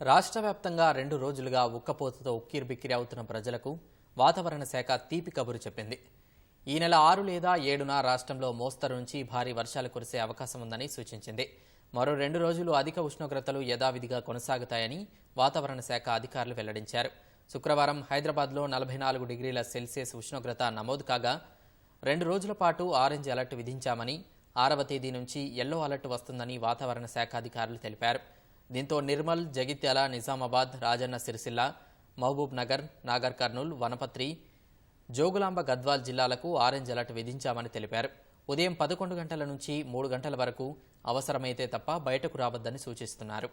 రాష్ట్ర వ్యాప్తంగా రెండు రోజులుగా ఉక్కపోతతో ఉక్కిరిబిక్కిరి అవుతున్న ప్రజలకు వాతావరణ శాఖ తీపి కబురు చెప్పింది. ఈ నెల ఆరు లేదా ఏడున రాష్ట్రంలో మోస్తరు నుంచి భారీ వర్షాలు కురిసే అవకాశం ఉందని సూచించింది. మరో రెండు రోజులు అధిక ఉష్ణోగ్రతలు యథావిధిగా కొనసాగుతాయని వాతావరణ శాఖ అధికారులు వెల్లడించారు. శుక్రవారం హైదరాబాద్లో నలభై నాలుగు డిగ్రీల సెల్సియస్ ఉష్ణోగ్రత నమోదు కాగా రెండు రోజుల పాటు ఆరెంజ్ అలర్ట్ విధించామని ఆరవ తేదీ నుంచి ఎల్లో అలర్ట్ వస్తుందని వాతావరణ శాఖ అధికారులు తెలిపారు. దీంతో నిర్మల్ జగిత్యాల నిజామాబాద్ రాజన్న సిరిసిల్ల మహబూబ్ నగర్ నాగర్ కర్నూల్ వనపత్రి జోగులాంబ గద్వాల్ జిల్లాలకు ఆరెంజ్ అలర్ట్ విధించామని తెలిపారు. ఉదయం పదకొండు గంటల నుంచి మూడు గంటల వరకు అవసరమైతే తప్ప బయటకు రావద్దని సూచిస్తున్నారు.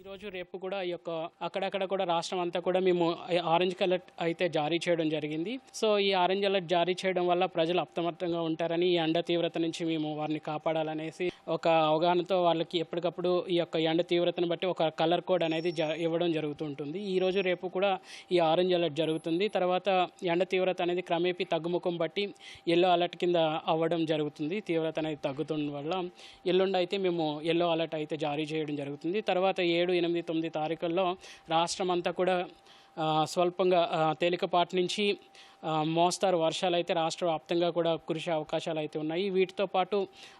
ఈరోజు రేపు కూడా ఈ యొక్క అక్కడక్కడ కూడా రాష్ట్రం అంతా కూడా మేము ఆరెంజ్ అలర్ట్ అయితే జారీ చేయడం జరిగింది. సో ఈ ఆరెంజ్ అలర్ట్ జారీ చేయడం వల్ల ప్రజలు అప్రమత్తంగా ఉంటారని ఈ ఎండ తీవ్రత నుంచి మేము వారిని కాపాడాలనేసి ఒక అవగాహనతో వాళ్ళకి ఎప్పటికప్పుడు ఈ యొక్క ఎండ తీవ్రతను బట్టి ఒక కలర్ కోడ్ అనేది ఇవ్వడం జరుగుతుంటుంది. ఈ రోజు రేపు కూడా ఈ ఆరెంజ్ అలర్ట్ జరుగుతుంది. తర్వాత ఎండ తీవ్రత అనేది క్రమేపీ తగ్గుముఖం బట్టి ఎల్లో అలర్ట్ కింద అవ్వడం జరుగుతుంది. తీవ్రత అనేది తగ్గుతుండడం వల్ల ఎల్లుండి అయితే మేము ఎల్లో అలర్ట్ అయితే జారీ చేయడం జరుగుతుంది. తర్వాత ఏడు ఎనిమిది తొమ్మిది తారీఖుల్లో రాష్ట్రం అంతా కూడా స్వల్పంగా తేలికపాటి నుంచి మోస్తారు వర్షాలు అయితే రాష్ట్ర వ్యాప్తంగా కూడా కురిసే అవకాశాలు అయితే ఉన్నాయి. వీటితో పాటు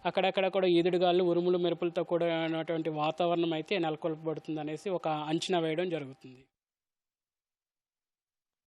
అక్కడక్కడ కూడా ఈదుడుగాలు ఉరుములు మెరుపులతో కూడా ఉన్నటువంటి వాతావరణం అయితే నెలకొల్పబడుతుంది అనేసి ఒక అంచనా వేయడం జరుగుతుంది.